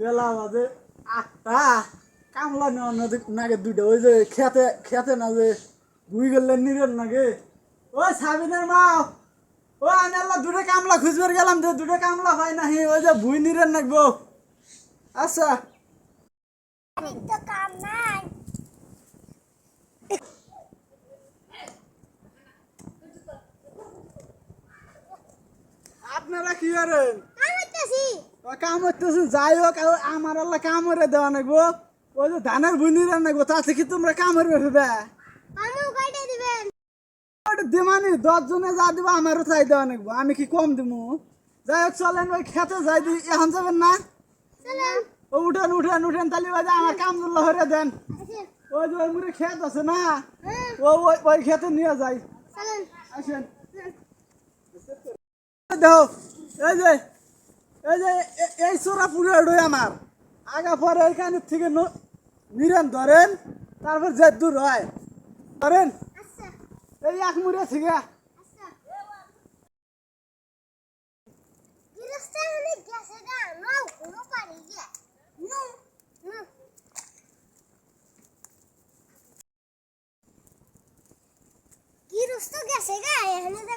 বেলা বাজে আটটা কামলা নেওয়ার নাগে দুইটা ওই যে খেতে খেতে না যে বুই গেলেন নিরেন নাগে। ওই সাবিনের মা ও আমি আল্লাহ দুটো কামলা খুঁজবার গেলাম যে দুটো কামলা হয় না ওই যে বুই নিরেন নাকবো আচ্ছা। আপনারা কি করেন? আমি ও কাম করতেছে যাই হোক আমার আল্লাহ কাম করে দেওয়া নাকবো ওই যে ধানের বুই নিরেন নাকবো তাতে কি তোমরা কাম করবে ফেবে আমু কয়টা দিবেন? ওটা দিমানি দশ জনে যা দিব আমারও তাই দেওয়া নাকবো আমি কি কম দিমু? যাই হোক চলেন ওই খেতে যাই দি এখন যাবেন না? ও উঠেন উঠেন উঠেন তাহলে ওই যে আমার কাম দুল্লা হরে দেন। আসেন ওই যে ওই মুড়ে খেত আছে না? হ্যাঁ। ও ওই ওই খেতে নিয়ে যাই। আসেন। দেখো এই যে এই যে এই চোরা পুরো এডই আমার। আগা পরে এইখানে থেকে নিরেন ধরেন তারপর যে দূর হয়। ধরেন। আচ্ছা। এই এক মুড়ে থেকে। আচ্ছা। গিরস্তা গেছে গা এখানে যা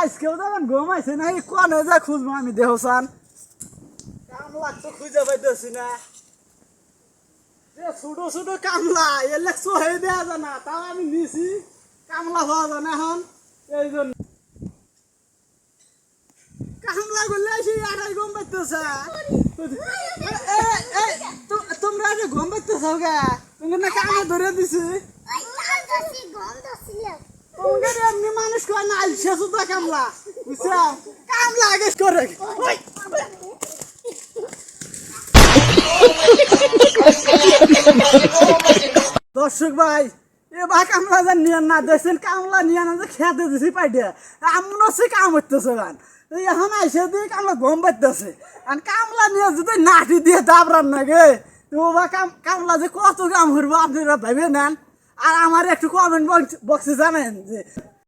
আজকেও যখন গম আইছে না কনে যা খুঁজবো আমি দেহ সান কামলা তো খুঁজে পাইতেছি না। যে ছোট ছোট কামলা এলে সহে দেওয়া যায় না তাও আমি নিছি। কামলা হওয়া যায় না এখন এই জন্য। কামলা করলে এসে আড়াই গম পাইতেছে। তোমরা আগে গম পাইতেছ গা? তুমি না কামে ধরে দিছি। তোমাদের এমনি মানুষ কামলা। দর্শক ভাই, এবার কামলা যে নিয়ে না কামলা নিয়ে না যে খেতে দিছি পাইডে আমন হচ্ছে কাম হইতেছে গান। এখন আইসে দিয়ে কামলা গম পাইতেছে। আর কামলা নিয়ে যদি নাটি দিয়ে দাবরান নাগে তো বা কাম কামলা যে কত কাম করব আপনারা ভেবে নেন। আর আমার একটু কমেন্ট বক্সে জানেন যে